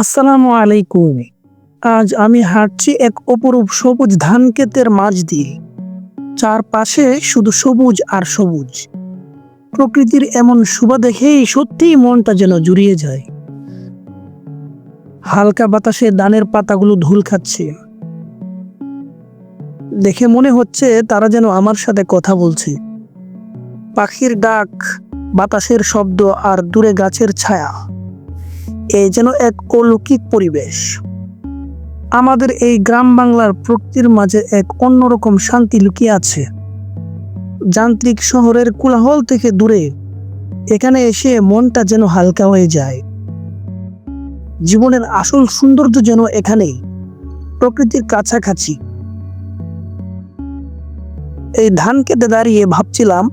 আসসালামু আলাইকুম। আজ আমি হাঁটছি এক অপরূপ সবুজ ধান ক্ষেতের মাঝ দিয়ে। চারপাশে শুধু সবুজ আর সবুজ। প্রকৃতির এমন শোভা দেখেই সত্যিই মনটা যেন জুড়িয়ে যায়। হালকা বাতাসে ধানের পাতাগুলো ধুল খাচ্ছে। দেখে মনে হচ্ছে তারা যেন আমার সাথে কথা বলছে। পাখির ডাক, বাতাসের শব্দ আর দূরে গাছের ছায়া। এ যেন এক অলৌকিক পরিবেশ। আমাদের এই গ্রাম বাংলার প্রকৃতির মাঝে এক অন্যরকম শান্তি লুকিয়ে আছে। যান্ত্রিক শহরের কোলাহল থেকে দূরে, এখানে এসে মনটা যেন হালকা হয়ে যায়। জীবনের আসল সৌন্দর্য যেন এখানেই, প্রকৃতির কাছাকাছি। এই ধান কেটে দাঁড়িয়ে ভাবছিলাম,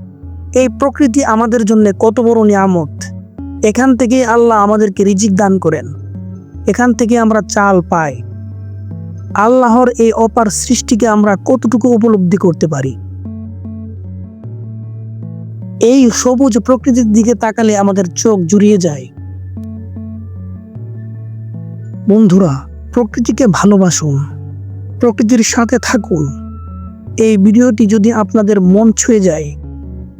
এই প্রকৃতি আমাদের জন্য কত বড় নিয়ামত। এখান থেকে আল্লাহ আমাদেরকে রিজিক দান করেন। এখান থেকে আমরা চাল পাই। আল্লাহর এই অপার সৃষ্টিকে আমরা কতটুকু উপলব্ধি করতে পারি? এই সবুজ প্রকৃতির দিকে তাকালে আমাদের চোখ জুড়িয়ে যায়। বন্ধুরা, প্রকৃতিকে ভালোবাসুন। প্রকৃতির সাথে থাকুন। এই ভিডিওটি যদি আপনাদের মন ছুঁয়ে যায়,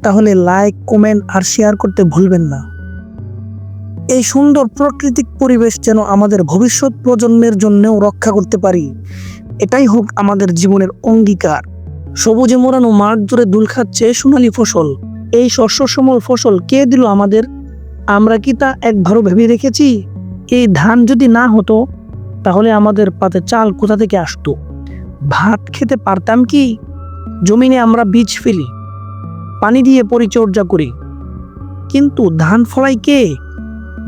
তাহলে লাইক, কমেন্ট আর শেয়ার করতে ভুলবেন না। এই সুন্দর প্রাকৃতিক পরিবেশ যেন আমাদের ভবিষ্যৎ প্রজন্মের জন্যও রক্ষা করতে পারি। এটাই হোক আমাদের জীবনের অঙ্গীকার। সবুজে মোড়ানো মাঠ জুড়ে দুল খাচ্ছে সোনালি ফসল। এই শস্য সমল ফসল কে দিল আমাদের? আমরা কি তা একবারও ভেবে রেখেছি এই ধান যদি না হতো, তাহলে আমাদের পাতে চাল কোথা থেকে আসতো? ভাত খেতে পারতাম কি? জমিনে আমরা বীজ ফেলি, পানি দিয়ে পরিচর্যা করি। কিন্তু ধান ফলাই কে?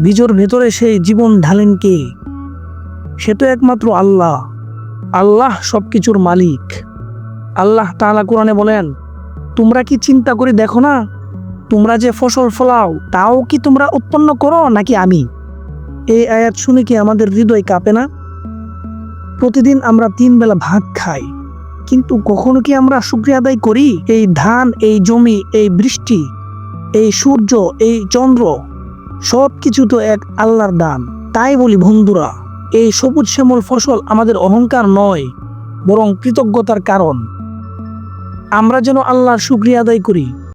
বীজর ভেতরে সেই জীবন ঢালেন কে? সে তো একমাত্র আল্লাহ। আল্লাহ সব কিছুর মালিক। আল্লাহ তাআলা কোরআনে বলেন, তোমরা কি চিন্তা করে দেখো না? তোমরা যে ফসল ফলাও, তাও কি তোমরা উৎপন্ন করো নাকি আমি? এই আয়াত শুনে কি আমাদের হৃদয় কাঁপে না? প্রতিদিন আমরা তিন বেলা ভাত খাই, কিন্তু কখনো কি আমরা শুক্রিয়া আদায় করি? এই ধান, এই জমি, এই বৃষ্টি, এই সূর্য, এই চন্দ্র সব কিছু তো এক আল্লাহর দান। তাই বলি বন্ধুরা, এই সবুজ শ্যামল ফসল আমাদের অহংকার নয়, বরং কৃতজ্ঞতার কারণ। আমরা যেন আল্লাহর শুক্রিয়া আদায় করি।